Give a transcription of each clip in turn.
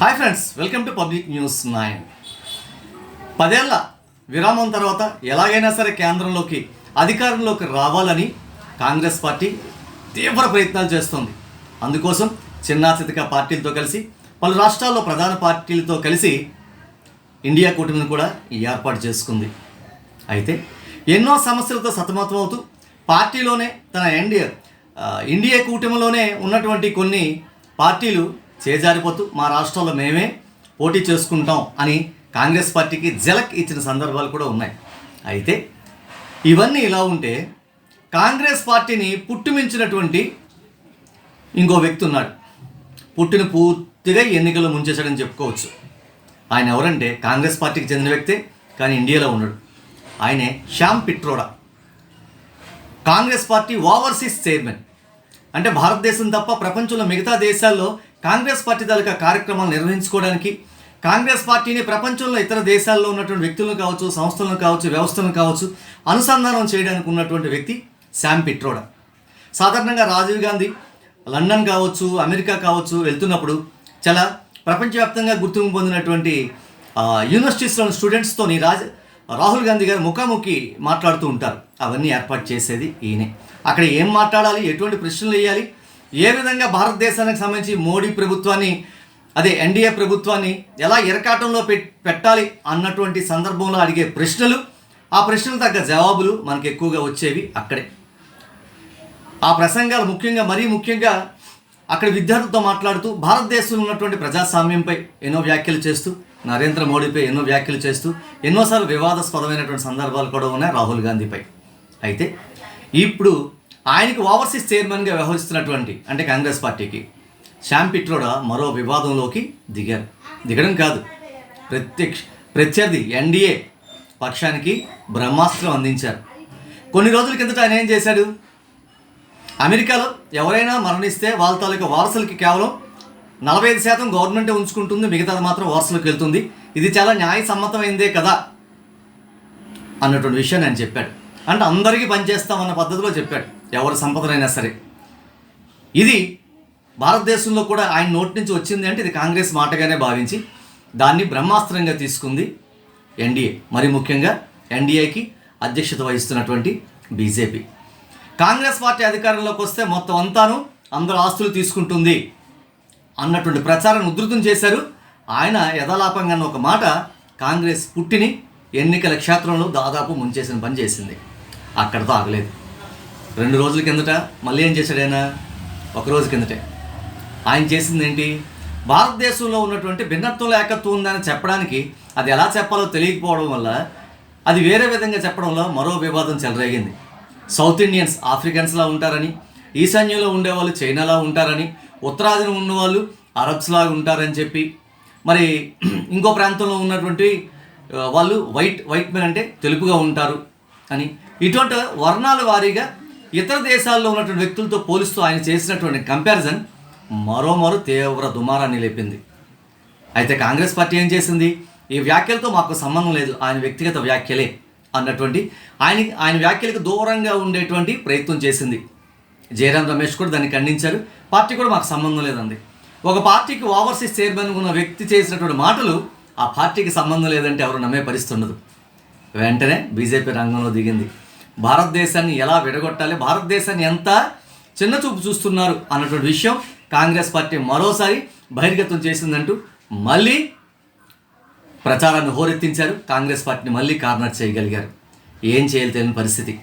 Hi friends welcome to public news nine. పదేళ్ళ విరామం తర్వాత ఎలాగైనా సరే కేంద్రంలోకి అధికారంలోకి రావాలని కాంగ్రెస్ పార్టీ తీవ్ర ప్రయత్నాలు చేస్తోంది. అందుకోసం చిన్నాచితక పార్టీలతో కలిసి పలు రాష్ట్రాల్లో ప్రధాన పార్టీలతో కలిసి ఇండియా కూటమిని కూడా ఏర్పాటు చేసుకుంది. అయితే ఎన్నో సమస్యలతో సతమతమవుతూ పార్టీలోనే తన ఎన్డీఏ ఇండియా కూటమిలోనే ఉన్నటువంటి కొన్ని పార్టీలు చేజారిపోతూ మా రాష్ట్రంలో మేమే పోటీ చేసుకుంటాం అని కాంగ్రెస్ పార్టీకి జలక్ ఇచ్చిన సందర్భాలు కూడా ఉన్నాయి. అయితే ఇవన్నీ ఇలా ఉంటే కాంగ్రెస్ పార్టీని పుట్టుమించినటువంటి ఇంకో వ్యక్తి ఉన్నాడు. పుట్టిన పూర్తిగా ఎన్నికల్లో ముంచేశాడని చెప్పుకోవచ్చు. ఆయన ఎవరంటే కాంగ్రెస్ పార్టీకి చెందిన వ్యక్తే కానీ ఇండియాలో ఉన్నాడు. ఆయనే Shyam Pitroda. Congress party overseas chairman. అంటే భారతదేశం తప్ప ప్రపంచంలో మిగతా దేశాల్లో కాంగ్రెస్ పార్టీ తాలూకా కార్యక్రమాలు నిర్వహించుకోవడానికి కాంగ్రెస్ పార్టీని ప్రపంచంలో ఇతర దేశాల్లో ఉన్నటువంటి వ్యక్తులను కావచ్చు సంస్థలను కావచ్చు వ్యవస్థలను కావచ్చు అనుసంధానం చేయడానికి ఉన్నటువంటి వ్యక్తి శామ్ పిట్రోడా. సాధారణంగా రాజీవ్ గాంధీ లండన్ కావచ్చు అమెరికా కావచ్చు వెళ్తున్నప్పుడు చాలా ప్రపంచవ్యాప్తంగా గుర్తింపు పొందినటువంటి యూనివర్సిటీస్లోని స్టూడెంట్స్తోని రాజ రాహుల్ గాంధీ గారు ముఖాముఖి మాట్లాడుతూ ఉంటారు. అవన్నీ ఏర్పాటు చేసేది ఈయనే. అక్కడ ఏం మాట్లాడాలి? ఎటువంటి ప్రశ్నలు వేయాలి? ఏ విధంగా భారతదేశానికి సంబంధించి మోడీ ప్రభుత్వాన్ని అదే ఎన్డీఏ ప్రభుత్వాన్ని ఎలా ఇరకాటంలో పె పెట్టాలి అన్నటువంటి సందర్భంలో అడిగే ప్రశ్నలు ఆ ప్రశ్నలు తగ్గ జవాబులు మనకు ఎక్కువగా వచ్చేవి అక్కడే. ఆ ప్రసంగాలు ముఖ్యంగా మరీ ముఖ్యంగా అక్కడ విద్యార్థులతో మాట్లాడుతూ భారతదేశంలో ఉన్నటువంటి ప్రజాస్వామ్యంపై ఎన్నో వ్యాఖ్యలు చేస్తూ నరేంద్ర మోడీపై ఎన్నో వ్యాఖ్యలు చేస్తూ ఎన్నోసార్లు వివాదాస్పదమైనటువంటి సందర్భాలు కూడా ఉన్నాయి రాహుల్ గాంధీపై. అయితే ఇప్పుడు ఆయనకు ఓవర్సీస్ చైర్మన్గా వ్యవహరిస్తున్నటువంటి అంటే కాంగ్రెస్ పార్టీకి శ్యామ్ పిట్రోడా మరో వివాదంలోకి దిగారు. దిగడం కాదు ప్రత్యక్ష ప్రత్యర్థి ఎన్డీఏ పక్షానికి బ్రహ్మాస్త్రం అందించారు. కొన్ని రోజుల కిందట ఆయన ఏం చేశాడు? అమెరికాలో ఎవరైనా మరణిస్తే వాళ్ళ తాలూకా వారసులకి కేవలం నలభై ఐదు శాతం గవర్నమెంటే ఉంచుకుంటుంది మిగతాది మాత్రం వారసులకు వెళ్తుంది. ఇది చాలా న్యాయసమ్మతమైందే కదా అన్నటువంటి విషయాన్ని ఆయన చెప్పాడు. అంటే అందరికీ పనిచేస్తామన్న పద్ధతిలో చెప్పాడు. ఎవరి సంపదనైనా సరే. ఇది భారతదేశంలో కూడా ఆయన నోటి నుంచి వచ్చింది అంటే ఇది కాంగ్రెస్ మాటగానే భావించి దాన్ని బ్రహ్మాస్త్రంగా తీసుకుంది ఎన్డీఏ. మరి ముఖ్యంగా ఎన్డీఏకి అధ్యక్షత వహిస్తున్నటువంటి బీజేపీ. కాంగ్రెస్ పార్టీ అధికారంలోకి వస్తే మొత్తం అంతాను అందరు ఆస్తులు తీసుకుంటుంది. అన్నటువంటి ప్రచారాన్ని ఉధృతం చేశారు. ఆయన యథాలాపంగా ఒక మాట కాంగ్రెస్ పుట్టిని ఎన్నికల క్షేత్రంలో దాదాపు ముంచేసిన పని చేసింది. అక్కడతో ఆగలేదు. రెండు రోజుల కిందట మళ్ళీ ఏం చేశాడు ఆయన? ఒక రోజు కిందటే. ఆయన చేసింది ఏంటి? భారతదేశంలో ఉన్నటువంటి భిన్నత్వంలో ఏకత్వం ఉందని చెప్పడానికి అది ఎలా చెప్పాలో తెలియకపోవడం వల్ల అది వేరే విధంగా చెప్పడంలో మరో వివాదం చెలరేగింది. సౌత్ ఇండియన్స్ ఆఫ్రికన్స్లా ఉంటారని ఈశాన్యంలో ఉండేవాళ్ళు చైనాలా ఉంటారని ఉత్తరాదిన ఉన్నవాళ్ళు అరబ్స్లాగా ఉంటారని చెప్పి మరి ఇంకో ప్రాంతంలో ఉన్నటువంటి వాళ్ళు వైట్ వైట్ మెన్ అంటే తెలుపుగా ఉంటారు అని. ఇటువంటి వర్ణాల వారీగా ఇతర దేశాల్లో ఉన్నటువంటి వ్యక్తులతో పోలిస్తూ ఆయన చేసినటువంటి కంపారిజన్ మరో మరో తీవ్ర దుమారాన్ని లేపింది. అయితే కాంగ్రెస్ పార్టీ ఏం చేసింది? ఈ వ్యాఖ్యలతో మాకు సంబంధం లేదు ఆయన వ్యక్తిగత వ్యాఖ్యలే అన్నటువంటి ఆయన ఆయన వ్యాఖ్యలకు దూరంగా ఉండేటువంటి ప్రయత్నం చేసింది. జయరాం రమేష్ కూడా దాన్ని ఖండించారు. పార్టీ కూడా మాకు సంబంధం లేదండి. ఒక పార్టీకి ఓవర్సీస్ చైర్మన్ ఉన్న వ్యక్తి చేసినటువంటి మాటలు ఆ పార్టీకి సంబంధం లేదంటే ఎవరు నమ్మే పరిస్థితి ఉండదు. వెంటనే బీజేపీ రంగంలో దిగింది. భారతదేశాన్ని ఎలా విడగొట్టాలి భారతదేశాన్ని ఎంత చిన్న చూపు చూస్తున్నారు అన్నటువంటి విషయం కాంగ్రెస్ పార్టీ మరోసారి బహిర్గతం చేసిందంటూ మళ్ళీ ప్రచారాన్ని హోరెత్తించారు. కాంగ్రెస్ పార్టీని మళ్ళీ కార్నర్ చేయగలిగారు. ఏం చేయాలి తెలియని పరిస్థితి.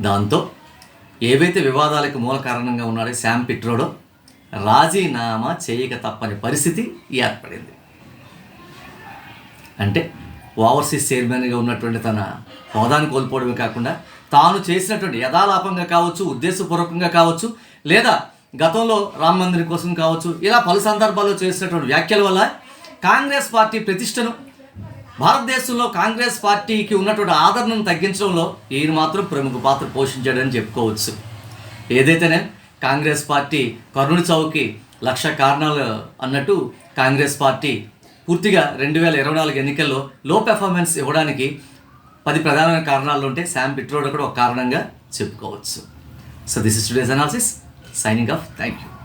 దాంతో ఏవైతే వివాదాలకు మూల కారణంగా ఉన్నాడో శామ్ పిట్రోడో రాజీనామా చేయక తప్పని పరిస్థితి ఏర్పడింది. అంటే ఓవర్సీస్ చైర్మన్గా ఉన్నటువంటి తన హోదాను కోల్పోవడమే కాకుండా తాను చేసినటువంటి యథాలాపంగా కావచ్చు ఉద్దేశపూర్వకంగా కావచ్చు లేదా గతంలో రామ్ మందిర్ కోసం కావచ్చు ఇలా పలు సందర్భాల్లో చేసినటువంటి వ్యాఖ్యల వల్ల కాంగ్రెస్ పార్టీ ప్రతిష్టను భారతదేశంలో కాంగ్రెస్ పార్టీకి ఉన్నటువంటి ఆదరణను తగ్గించడంలో ఈయన మాత్రం ప్రముఖ పాత్ర పోషించాడని చెప్పుకోవచ్చు. ఏదైతేనే కాంగ్రెస్ పార్టీ కరుణ చౌకి లక్ష కారణాలు అన్నట్టు కాంగ్రెస్ పార్టీ పూర్తిగా రెండు వేల ఇరవై నాలుగు ఎన్నికల్లో లో పెర్ఫార్మెన్స్ ఇవ్వడానికి పది ప్రధానమైన కారణాలు ఉంటే శామ్ పిట్రోడ్ కూడా ఒక కారణంగా చెప్పుకోవచ్చు. So this is today's analysis signing off thank you